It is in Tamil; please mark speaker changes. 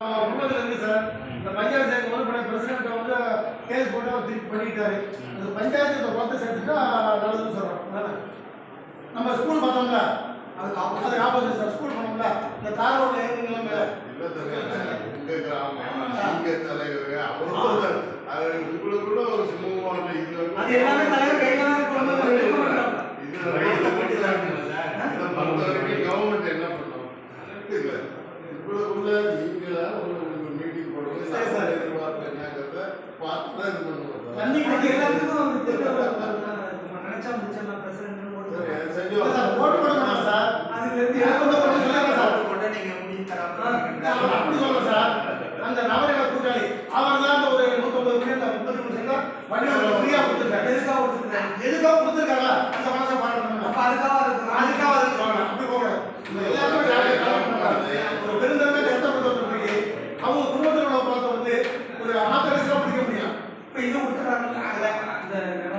Speaker 1: உள்ளதுல இருந்து சார் இந்த பஞ்சாயத்து சேர்க்கும் போது பழைய பிரசிடென்ட் வந்து கேஸ் போட்டு அவர் திருப்பி பண்ணிட்டாரு இந்த பஞ்சாயத்து குளத்தை சேர்த்துட்டா நல்லதுன்னு அதானே? நம்ம ஸ்கூல் பார்த்தோம்ல அதுக்கு அதுக்கு ஆப்போசிட் சார் ஸ்கூல் பண்ணோம்ல இந்த தார் ரோட்ல ஏறிங்களா மேல
Speaker 2: இல்ல சார், உங்க கிராமம், நீங்க தலைவர், அவரோட, அது உங்களுக்குள்ள ஒரு சுமூகமான இது வந்து-
Speaker 1: அது எல்லாமே தலைவர் பார்த்து தான்
Speaker 2: இது பண்ணுவோம். நினைச்சா முடிச்சிடலாம் பிரசிடென்ட் ஓட்டு போடுங்க
Speaker 1: சார்
Speaker 2: அதுல இருந்து சொல்லுங்க சார். போட்டு நீங்க
Speaker 1: முடிஞ்சு தராம 对